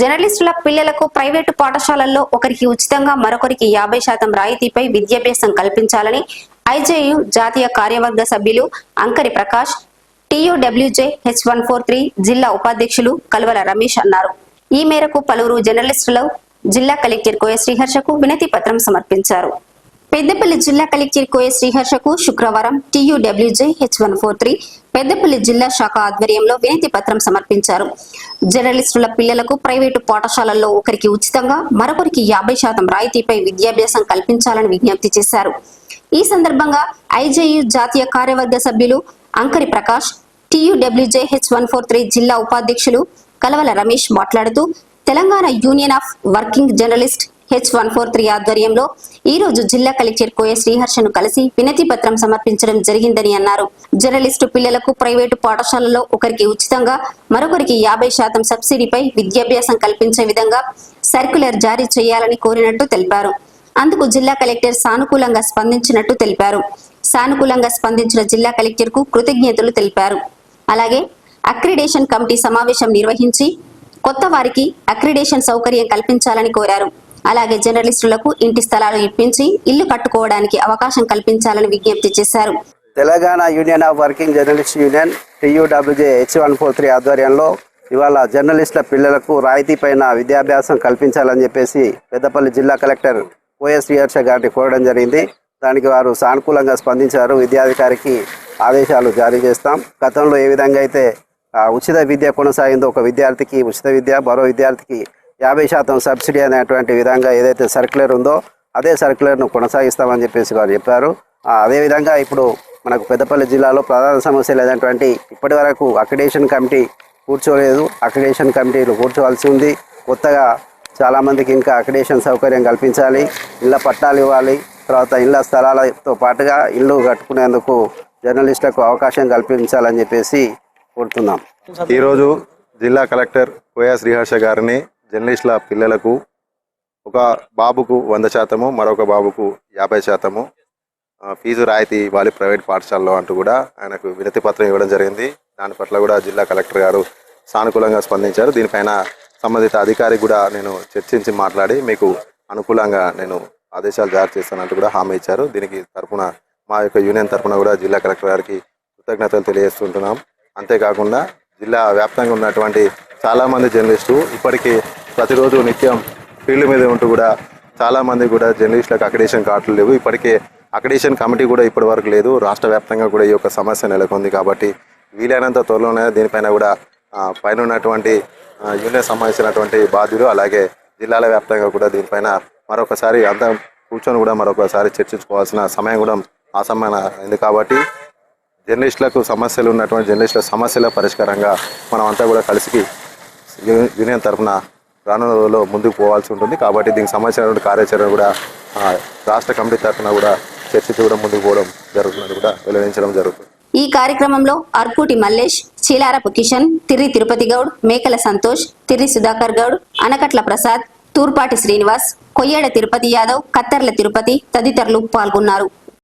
జర్నలిస్టుల పిల్లలకు ప్రైవేటు పాఠశాలల్లో ఒకరికి ఉచితంగా మరొకరికి యాభై శాతం రాయితీపై విద్యాభ్యాసం కల్పించాలని ఐజేయు జాతీయ కార్యవర్గ సభ్యులు Ankari Prakash TUWJ H one four three జిల్లా ఉపాధ్యక్షులు కల్వల రమేష్ అన్నారు. ఈ మేరకు పలువురు జర్నలిస్టులు జిల్లా కలెక్టర్ కోయ శ్రీహర్షకు వినతి పత్రం సమర్పించారు. పెద్దపల్లి జిల్లా కలెక్టర్ కోయ శ్రీహర్షకు శుక్రవారం TUWJ H one four three Peddapalli జిల్లా శాఖ ఆధ్వర్యంలో వినతి పత్రం సమర్పించారు. జర్నలిస్టుల పిల్లలకు ప్రైవేటు పాఠశాలల్లో ఒకరికి ఉచితంగా మరొకరికి యాభై శాతం రాయితీపై విద్యాభ్యాసం కల్పించాలని విజ్ఞప్తి చేశారు. ఈ సందర్భంగా ఐజేయు జాతీయ కార్యవర్గ సభ్యులు Ankari Prakash TUWJ H one four three జిల్లా ఉపాధ్యక్షులు కలవల రమేష్ మాట్లాడుతూ Telangana union of working journalist H one four three ఆధ్వర్యంలో ఈ రోజు జిల్లా కలెక్టర్ కోయ శ్రీహర్షను కలిసి వినతి పత్రం సమర్పించడం జరిగిందని అన్నారు. జర్నలిస్టు పిల్లలకు ప్రైవేటు పాఠశాలలో ఒకరికి ఉచితంగా మరొకరికి యాభై శాతం సబ్సిడీపై విద్యాభ్యాసం కల్పించే విధంగా సర్క్యులర్ జారీ చేయాలని కోరినట్టు తెలిపారు. అందుకు జిల్లా కలెక్టర్ సానుకూలంగా స్పందించినట్టు తెలిపారు. సానుకూలంగా స్పందించిన జిల్లా కలెక్టర్కు కృతజ్ఞతలు తెలిపారు. అలాగే అక్రిడేషన్ కమిటీ సమావేశం నిర్వహించి కొత్త వారికి అక్రిడేషన్ సౌకర్యం కల్పించాలని కోరారు. అలాగే జర్నలిస్టులకు ఇంటి స్థలాలు ఇప్పించి ఇల్లు కట్టుకోవడానికి అవకాశం కల్పించాలని విజ్ఞప్తి చేశారు. Telangana union of working journalist union TUWJ H one four three ఆధ్వర్యంలో ఇవాళ జర్నలిస్టుల పిల్లలకు రాయితీ పైన విద్యాభ్యాసం కల్పించాలని చెప్పేసి పెద్దపల్లి జిల్లా కలెక్టర్ ఓఎస్ విహర్ష గారిని కోరడం జరిగింది. దానికి వారు సానుకూలంగా స్పందించారు. విద్యాధికారికి ఆదేశాలు జారీ చేస్తాం. గతంలో ఏ విధంగా అయితే ఉచిత విద్య కొనసాగిందో ఒక విద్యార్థికి ఉచిత విద్య మరో విద్యార్థికి యాభై శాతం సబ్సిడీ అనేటువంటి విధంగా ఏదైతే సర్క్యులర్ ఉందో అదే సర్క్యులర్ను కొనసాగిస్తామని చెప్పేసి వారు చెప్పారు. అదేవిధంగా ఇప్పుడు మనకు పెద్దపల్లి జిల్లాలో ప్రధాన సమస్య లేనటువంటి ఇప్పటి వరకు అక్రిడేషన్ కమిటీ కూర్చోలేదు. అక్రిడేషన్ కమిటీలు కూర్చోవలసి ఉంది. కొత్తగా చాలామందికి ఇంకా అక్రిడేషన్ సౌకర్యం కల్పించాలి. ఇళ్ళ పట్టాలు ఇవ్వాలి. తర్వాత ఇళ్ళ స్థలాలతో పాటుగా ఇల్లు కట్టుకునేందుకు జర్నలిస్టులకు అవకాశం కల్పించాలని చెప్పేసి కోరుతున్నాం. ఈరోజు జిల్లా కలెక్టర్ కోయా శ్రీహర్ష గారిని జర్నలిస్టుల పిల్లలకు ఒక బాబుకు వంద శాతము మరొక బాబుకు యాభై శాతము ఫీజు రాయితీ ఇవ్వాలి ప్రైవేట్ పాఠశాలలో అంటూ కూడా ఆయనకు వినతి పత్రం ఇవ్వడం జరిగింది. దాని పట్ల కూడా జిల్లా కలెక్టర్ గారు సానుకూలంగా స్పందించారు. దీనిపైన సంబంధిత అధికారి కూడా నేను చర్చించి మాట్లాడి మీకు అనుకూలంగా నేను ఆదేశాలు జారీ చేస్తానంటూ కూడా హామీ ఇచ్చారు. దీనికి తరపున మా యొక్క యూనియన్ తరపున కూడా జిల్లా కలెక్టర్ గారికి కృతజ్ఞతలు తెలియజేస్తుంటున్నాం. అంతేకాకుండా జిల్లా వ్యాప్తంగా ఉన్నటువంటి చాలామంది జర్నలిస్టు ఇప్పటికీ ప్రతిరోజు నిత్యం ఫీల్డ్ మీద ఉంటూ కూడా చాలామంది కూడా జర్నలిస్టులకు అక్రిడేషన్ కార్డులు లేవు. ఇప్పటికే అక్రిడేషన్ కమిటీ కూడా ఇప్పటి వరకు లేదు. రాష్ట్ర వ్యాప్తంగా కూడా ఈ యొక్క సమస్య నెలకొంది కాబట్టి వీలైనంత త్వరలోనే దీనిపైన కూడా పైన ఉన్నటువంటి యూనియన్ సంబంధించినటువంటి బాధ్యులు అలాగే జిల్లాల వ్యాప్తంగా కూడా దీనిపైన మరొకసారి అంతా కూర్చొని కూడా మరొకసారి చర్చించుకోవాల్సిన సమయం కూడా ఆసమైన అయింది కాబట్టి జర్నలిస్టులకు సమస్యలు ఉన్నటువంటి జర్నలిస్టుల సమస్యల పరిష్కారంగా మనం అంతా కూడా కలిసి యూనియన్ తరఫున రానున్న రోజుల్లో ముందుకు పోవాల్సి ఉంటుంది. కాబట్టి దీనికి సంబంధించినటువంటి కార్యాచరణ కూడా రాష్ట్ర కమిటీ తరఫున కూడా చర్చించి కూడా ముందుకు పోవడం జరుగుతుందని కూడా వెల్లడించడం జరుగుతుంది. ఈ కార్యక్రమంలో అర్కూటి మల్లేష్ చీలారపు కిషన్ తిర్రి తిరుపతి గౌడ్ మేకల సంతోష్ తిర్రి సుధాకర్ గౌడ్ అనకట్ల ప్రసాద్ తూర్పాటి శ్రీనివాస్ కొయ్యేడ తిరుపతి యాదవ్ కత్తర్ల తిరుపతి తదితరులు పాల్గొన్నారు.